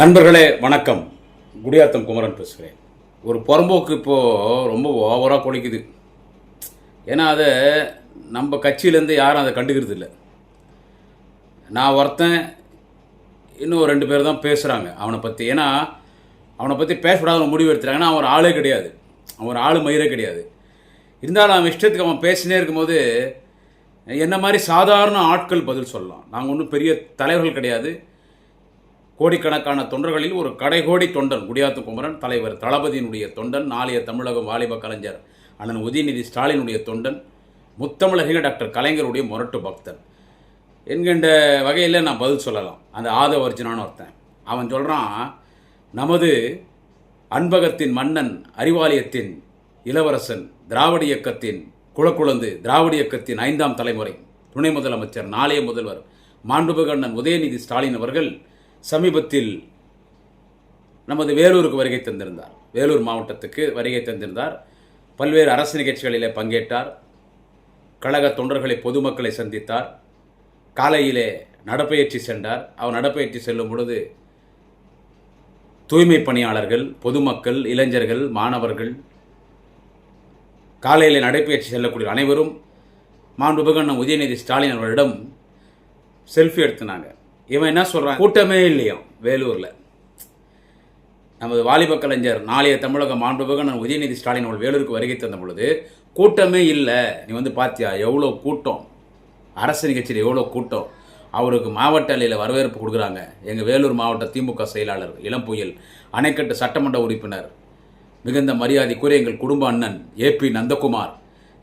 நண்பர்களே வணக்கம். குடியாத்தம் குமரன் பேசுகிறேன். ஒரு புறம்போக்கு இப்போது ரொம்ப ஓவராக குலைக்குது ஏன்னா அதை நம்ம கட்சியிலேருந்து யாரும் அதை கண்டுக்கிறது இல்லை. நான் ஒருத்தன் இன்னும் ஒரு ரெண்டு பேர் தான் பேசுகிறாங்க அவனை பற்றி ஏன்னா அவனை பற்றி பேசக்கூடாத முடிவு எடுத்துட்டாங்க ஏன்னா அவன் ஆளே கிடையாது. அவன் ஆள் மயிரே கிடையாது. இருந்தாலும் அவன் இஷ்டத்துக்கு அவன் பேசினே இருக்கும்போது என்ன மாதிரி சாதாரண ஆட்கள் பதில் சொல்லலாம். நாங்கள் ஒன்றும் பெரிய தலைவர்கள் கிடையாது. கோடிக்கணக்கான தொண்டர்களில் ஒரு கடைகோடி தொண்டன் குடியாத்து குமரன் தலைவர் தளபதியினுடைய தொண்டன் நாளைய தமிழகம் வாலிப கலைஞர் அண்ணன் உதயநிதி ஸ்டாலினுடைய தொண்டன் முத்தமிழக டாக்டர் கலைஞருடைய முரட்டு பக்தன். என்கின்ற வகையில் நான் பதில் சொல்லலாம். அந்த ஆதவ ஒருத்தன். அவன் சொல்கிறான் நமது அன்பகத்தின் மன்னன் அறிவாலயத்தின் இளவரசன் திராவிட இயக்கத்தின் குளக்குழந்து திராவிட இயக்கத்தின் ஐந்தாம் தலைமுறை துணை முதலமைச்சர் நாளைய முதல்வர் மாண்புமிகு அண்ணன் உதயநிதி ஸ்டாலின் அவர்கள் சமீபத்தில் நமது வேலூருக்கு வருகை தந்திருந்தார். வேலூர் மாவட்டத்துக்கு வருகை தந்திருந்தார். பல்வேறு அரசு நிகழ்ச்சிகளிலே பங்கேற்றார். கழக தொண்டர்களை பொதுமக்களை சந்தித்தார். காலையிலே நடப்பயிற்சி சென்றார். அவர் நடப்பயிற்சி செல்லும் பொழுது தூய்மை பணியாளர்கள் பொதுமக்கள் இளைஞர்கள் மாணவர்கள் காலையில் நடைபயிற்சி செல்லக்கூடிய அனைவரும் மாண்புமிகு அண்ணன் உதயநிதி ஸ்டாலின் அவர்களிடம் செல்ஃபி எடுத்தினாங்க. இவன் என்ன சொல்கிறான் கூட்டமே இல்லையாம் வேலூரில். நமது வாலிப கலைஞர் நாளைய தமிழக மாண்புமிகு நான் உதயநிதி ஸ்டாலின் அவர்கள் வேலூருக்கு வருகை தந்த பொழுது கூட்டமே இல்லை. நீ வந்து பார்த்தியா எவ்வளோ கூட்டம்? அரசு நிகழ்ச்சியில் எவ்வளோ கூட்டம்? அவருக்கு மாவட்ட அலையில் வரவேற்பு கொடுக்குறாங்க. எங்கள் வேலூர் மாவட்ட திமுக செயலாளர் இளம்புயல் அணைக்கட்டு சட்டமன்ற உறுப்பினர் மிகுந்த மரியாதைக்குரிய எங்கள் குடும்ப அண்ணன் ஏபி நந்தகுமார்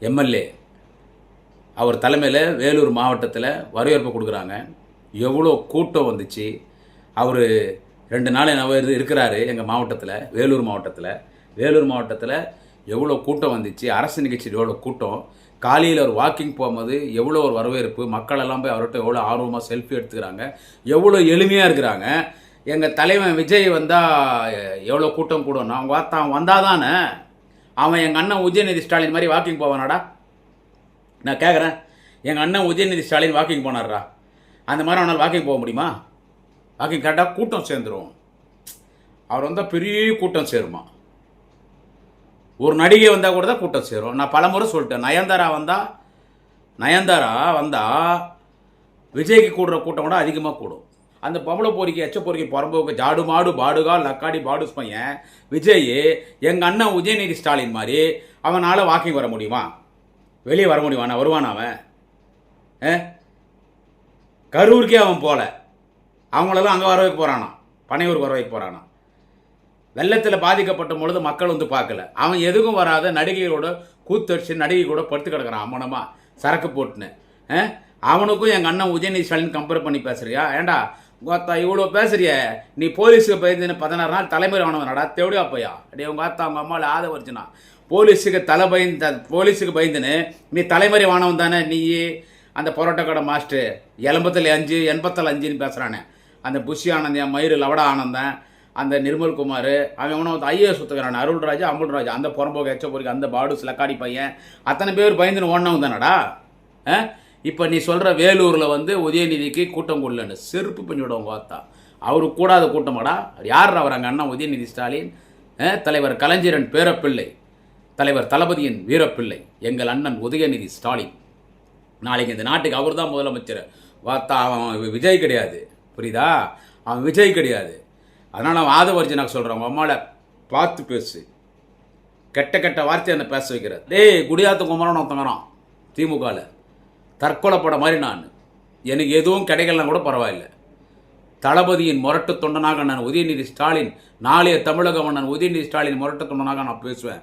எம்எல்ஏ அவர் தலைமையில் வேலூர் மாவட்டத்தில் வரவேற்பு கொடுக்குறாங்க. எவ்வளோ கூட்டம் வந்துச்சு. அவர் ரெண்டு நாள் என்ன இருக்கிறாரு எங்கள் மாவட்டத்தில் வேலூர் மாவட்டத்தில். வேலூர் மாவட்டத்தில் எவ்வளோ கூட்டம் வந்துச்சு. அரசு நிகழ்ச்சியில் எவ்வளோ கூட்டம். காலையில் ஒரு வாக்கிங் போகும்போது எவ்வளோ ஒரு வரவேற்பு. மக்கள் எல்லாம் போய் அவர்கிட்ட எவ்வளோ ஆர்வமாக செல்ஃபி எடுத்துக்கிறாங்க. எவ்வளோ எளிமையாக இருக்கிறாங்க. எங்கள் தலைவன் விஜய் வந்தால் எவ்வளோ கூட்டம் கூடணும். அவங்க தான் வந்தால் தானே அவன் எங்கள் அண்ணன் உதயநிதி ஸ்டாலின் மாதிரி வாக்கிங் போவானாடா? நான் கேட்குறேன் எங்கள் அண்ணன் உதயநிதி ஸ்டாலின் வாக்கிங் போனார்ரா? அந்த மாதிரி அவனால் வாக்கிங் போக முடியுமா? வாக்கிங் கரெக்டாக கூட்டம் சேர்ந்துடும் அவர் வந்தால் பெரிய கூட்டம் சேருமா. ஒரு நடிகை வந்தால் கூட தான் கூட்டம் சேரும். நான் பலமுறை சொல்லிட்டேன். நயன்தாரா வந்தால் நயன்தாரா வந்தால் விஜய்க்கு கூடுற கூட்டம் கூட அதிகமாக கூடும். அந்த பொம்பளை பொறிக்கை எச்ச பொறிக்கை புறம்போக்கு ஜாடு மாடு பாடுகால் லக்காடி பாடு பையன் விஜய் எங்கள் அண்ணன் உதயநிதி ஸ்டாலின் மாதிரி அவனால் வாக்கிங் வர முடியுமா? வெளியே வர முடியுமாண்ணா வருவானா அவன்? ஏ? கரூருக்கே அவன் போகல அவங்களெல்லாம் அங்கே வர வைக்க போகிறானா பனையூருக்கு வர வைக்க போகிறானா வெள்ளத்தில் பாதிக்கப்பட்ட பொழுது மக்கள் வந்து பார்க்கல. அவன் எதுக்கும் வராத நடிகைகளோட கூத்தடிச்சு நடிகை கூட படுத்து கிடக்குறான். அம்மனமாக சரக்கு போட்டுன்னு. அவனுக்கும் எங்கள் அண்ணன் உதயநிதி ஸ்டாலின் கம்பேர் பண்ணி பேசுறியா? ஏண்டா உங்கத்தா இவ்வளோ பேசுறிய? நீ போலீஸுக்கு பயந்துன்னு பதினாறு நாள் தலைமுறை ஆனவனடா தேவடியா போயா? அப்படியே உங்கள் அத்தா அவங்க அம்மாவில் ஆத வச்சுனா போலீஸுக்கு தலை பயந்து போலீஸுக்கு பயந்துன்னு நீ தலைமுறை வானவன் தானே நீ அந்த பரோட்டா கடை மாஸ்டர் எண்பத்தில் அஞ்சு எண்பத்தில் அஞ்சுன்னு பேசுகிறானே அந்த புஷி ஆனந்தன் மயிறு லவடா ஆனந்தன். அந்த நிர்மல் குமார் அவன் இவனை வந்து ஐஏஎஸ் சுத்துக்கிறான் அருள்ராஜ் அமுல்ராஜ் அந்த புறம்போக்கு எச்ச பொறிக்கு அந்த பாடு சிலக்காடி பையன். அத்தனை பேர் பயந்துன்னு ஓடினவன் தானடா? இப்போ நீ சொல்கிற வேலூரில் வந்து உதயநிதிக்கு கூட்டம் கூடலன்னு செருப்பு பண்ணி பார்த்தா அவரு கூடாத கூட்டமாடா? யார் அவர் அங்கே அண்ணா உதயநிதி ஸ்டாலின்? ஆ? தலைவர் கலைஞரன் பேரப்பிள்ளை. தலைவர் தளபதியின் வீரப்பிள்ளை. எங்கள் அண்ணன் உதயநிதி ஸ்டாலின். நாளைக்கு இந்த நாட்டுக்கு அவர் தான் முதலமைச்சர். வார்த்தா அவன் விஜய் கிடையாது. புரியுதா? அவன் விஜய் கிடையாது. அதனால் அவன் ஆதவர்ஜி நான் சொல்கிறேன் அவன் அம்மாவை பார்த்து பேசு. கெட்ட கெட்ட வார்த்தையை அந்த பேச வைக்கிற டேய் குடியாத்த குமரன் ஒருத்தங்கிறான் திமுகவில் தற்கொலை பட மாதிரி நான். எனக்கு எதுவும் கிடைக்கலாம் கூட பரவாயில்லை. தளபதியின் முரட்டு தொண்டனாக நான் உதயநிதி ஸ்டாலின் நாளைய தமிழக மன்னன் உதயநிதி ஸ்டாலின் முரட்டு தொண்டனாக நான் பேசுவேன்.